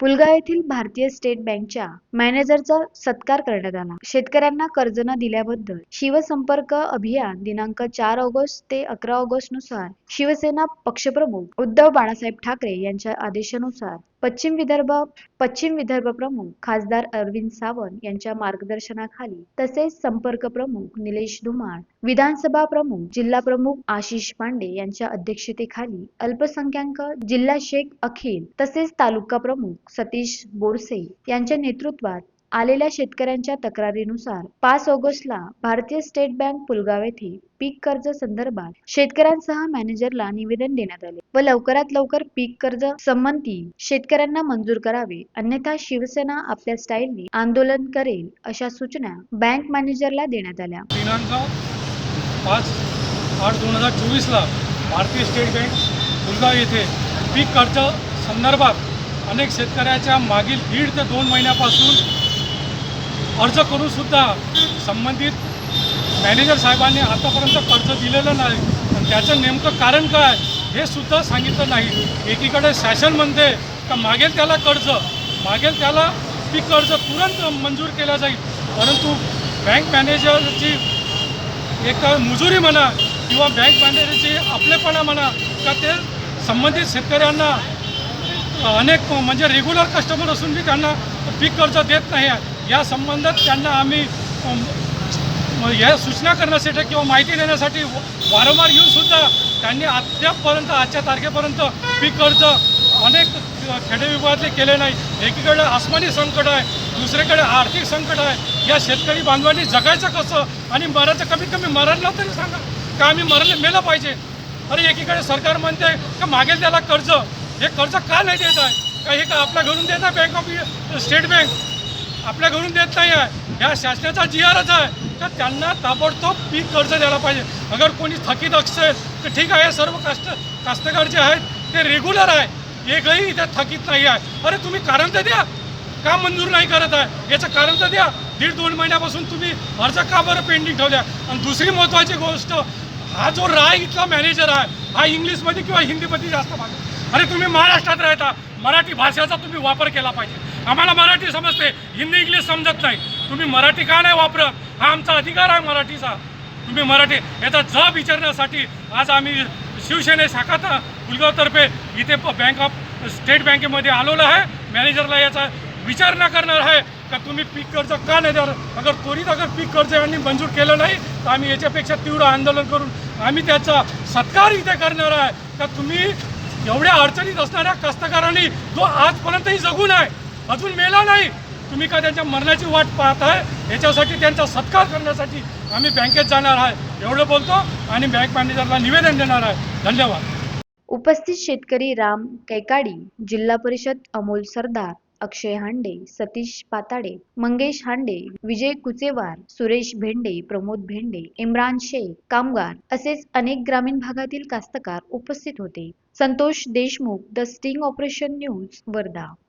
पुलगाव येथील भारतीय स्टेट बँकच्या मॅनेजरचा सत्कार करण्यात आला. शेतकऱ्यांना कर्ज न दिल्याबद्दल शिवसंपर्क अभियान दिनांक चार ऑगस्ट ते अकरा ऑगस्टनुसार शिवसेना पक्षप्रमुख उद्धव बाळासाहेब ठाकरे यांच्या आदेशानुसार पश्चिम विदर्भ पश्चिम विदर्भ प्रमुख खासदार अरविंद सावंत यांच्या मार्गदर्शनाखाली तसेच संपर्क प्रमुख निलेश धुमाळ विधानसभा प्रमुख जिल्हा प्रमुख आशिष पांडे यांच्या अध्यक्षतेखाली अल्पसंख्याक जिल्हा शेख अखिल तसेच तालुका प्रमुख सतीश बोरसे यांच्या नेतृत्वात आलेल्या शेतकऱ्यांच्या तक्रारीनुसार पाच ऑगस्टला भारतीय स्टेट बँक पुलगाव येथे पीक कर्ज संदर्भात शेतकऱ्यांसह मॅनेजरला निवेदन देण्यात आले व लवकरात लवकर पीक कर्ज संबंधी शेतकऱ्यांना मंजूर करावे अन्यथा शिवसेना आपल्या स्टाईलने आंदोलन करेल अशा सूचना बँक मॅनेजरला देण्यात आल्या. दिनांक पाच आठ दोन हजार चोवीसला भारतीय स्टेट बँक पुलगाव येथे पीक कर्ज संदर्भात अनेक शेतकऱ्याच्या मागील दीड ते दोन महिन्यापासून अर्ज करूनसुद्धा संबंधित मॅनेजर साहेबांनी आतापर्यंत कर्ज दिलेलं नाही. पण त्याचं नेमकं कारण काय हे सुद्धा सांगितलं नाही. एकीकडे शासन म्हणते का मागेल त्याला कर्ज मागेल त्याला पीक कर्ज तुरंत मंजूर केलं जाईल. परंतु बँक मॅनेजरची एक मुजुरी म्हणा किंवा बँक मॅनेजरची आपलेपणा म्हणा का ते संबंधित शेतकऱ्यांना अनेक म्हणजे रेग्युलर कस्टमर असून बी त्यांना पीक कर्ज देत नाही. आहे या संबंधात त्यांना आम्ही या सूचना करण्यासाठी किंवा माहिती देण्यासाठी व- वारंवार येऊन सुद्धा त्यांनी अद्यापपर्यंत आजच्या तारखेपर्यंत पीक कर्ज अनेक खेडे विभागातले केले नाही. एकीकडे आसमानी संकट आहे दुसरीकडे आर्थिक संकट आहे. या शेतकरी बांधवांनी जगायचं कसं आणि मरायचं कमीत कमी मरायला तरी सांगा का आम्ही मरायला मेलं पाहिजे? अरे एकीकडे सरकार म्हणते का मागेल त्याला कर्ज? हे कर्ज का नाही देत आहे? का हे का आपल्या घरून देत आहे बँक ऑफ स्टेट बँक आपल्या घरून देत नाही आहे. या शासनाचा जी आरच आहे. तर त्यांना ताबडतोब पीक कर्ज द्यायला पाहिजे. अगर कोणी थकीत असेल तर ठीक आहे सर्व कास्त कास्तकार जे आहेत ते रेग्युलर आहे. एकही इथे थकीत नाही आहे. अरे तुम्ही कारण तर द्या. का मंजूर नाही करत आहे? याचं कारण तर द्या. दीड दोन महिन्यापासून तुम्ही अर्ज का बरं पेंडिंग ठेवल्या? आणि दुसरी महत्त्वाची गोष्ट हा जो राय इथला मॅनेजर आहे हा इंग्लिशमध्ये किंवा हिंदीमध्ये जास्त भाग अरे तुम्ही महाराष्ट्रात राहता. मराठी भाषेचा तुम्ही वापर केला पाहिजे. आम्हाला मराठी समजते. हिंदी इंग्लिश समजत नाही. तुम्ही मराठी का नाही वापरत? हा आमचा अधिकार आहे मराठीचा. तुम्ही मराठी याचा जब विचारण्यासाठी आज आम्ही शिवसेने शाखात गुलगावतर्फे इथे प- बँक ऑफ स्टेट बँकेमध्ये आलेलो आहे. मॅनेजरला याचा विचारणा करणार आहे का तुम्ही पीक कर्ज का नाही द्यार अगर त्वरित अगर पीक कर्ज यांनी मंजूर केलं नाही तर आम्ही याच्यापेक्षा तीव्र आंदोलन करून आम्ही त्याचा सत्कार इथे करणार आहे. का तुम्ही एवढ्या अडचणीत असणाऱ्या कष्टकऱ्यांनी जो आजपर्यंतही जगून आहे अजून मेला नाही. तुम्ही का त्यांच्या मरणाची वाट पाहत आहे याच्यासाठी त्यांचा सत्कार करण्यासाठी आम्ही बँकेत जाणार आहे. एवढं बोलतो आणि बँक मॅनेजरला निवेदन देणार आहे. धन्यवाद. उपस्थित शेतकरी राम कैकाडी जिल्हा परिषद अमोल सरदार. अक्षय हांडे सतीश पाताडे मंगेश हांडे विजय कुचेवार सुरेश भेंडे प्रमोद भेंडे इम्रान शेख कामगार असेच अनेक ग्रामीण भागातील कास्तकार उपस्थित होते. Santosh Deshmukh the sting operation news Wardha.